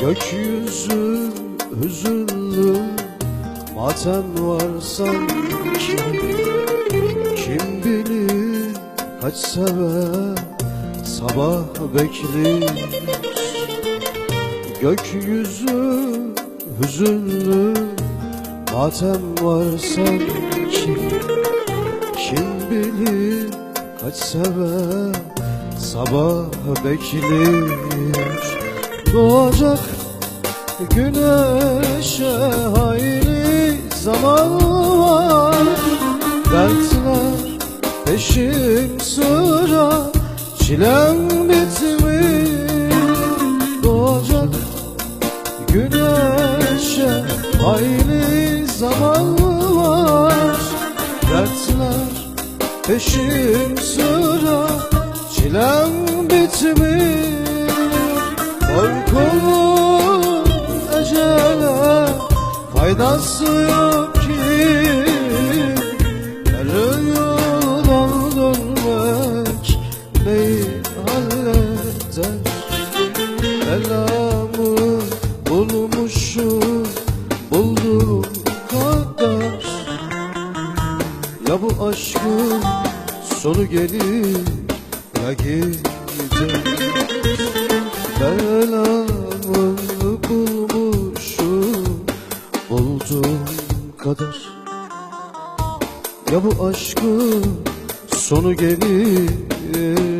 Gökyüzü hüzünlü Matem var sanki. Kim bilir kaç sever Sabah bekler Gökyüzü hüzünlü Matem var sanki. Kim bilir kaç sever Sabah bekler Doğacak. Güneşe hayli zaman var. Dertler peşim sıra. Çilem bitmiş. Doğacak. Güneşe hayli zaman var. Dertler peşim sıra. Çilem bitmiş Korkulu ecele faydası yok ki. Yarı yoldan dönmek neyi halleder Belamı bulmuşum buldum kadar Ya bu aşkın sonu gelir ya gider Belamı bulmuşum buldum kadar. Ya bu aşkın sonu gelir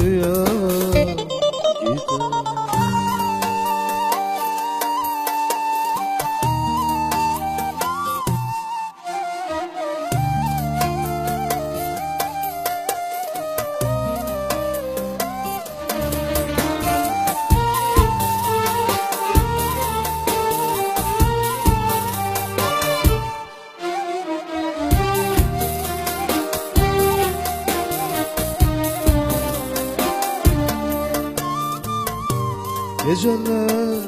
Geceler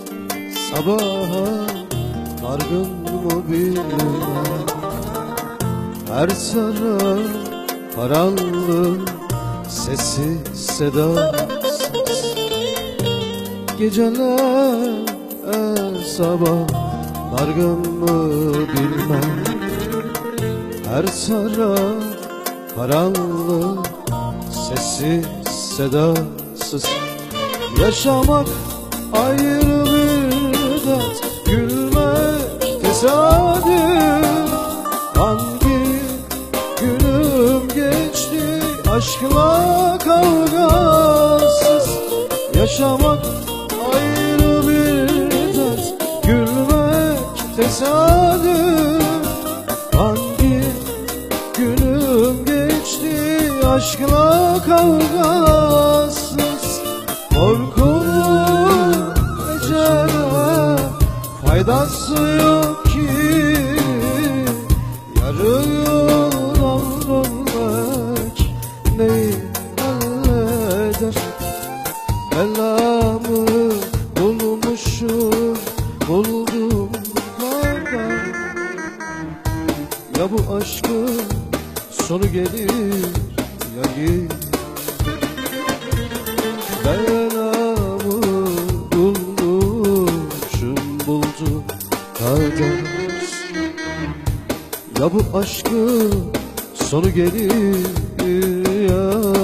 sabaha dargın mı bilmem Her taraf karanlık sesi sedasız Geceler er sabah dargın mı bilmem? Her taraf karanlık sesi sedasız Yaşamak ayrı bir dert Gülmek tesadüf. Hangi günüm geçti Aşkla kavgasız. Yaşamak ayrı bir dert Gülmek tesadüf. Hangi günüm geçti Aşkla kavgasız faydası yok ki Yarı yoldan dönmek neyi halleder? Belamı bulmuşum buldum kadar Ya bu aşkın sonu gelir ya gider Belamı Ya bu aşkın sonu gelir ya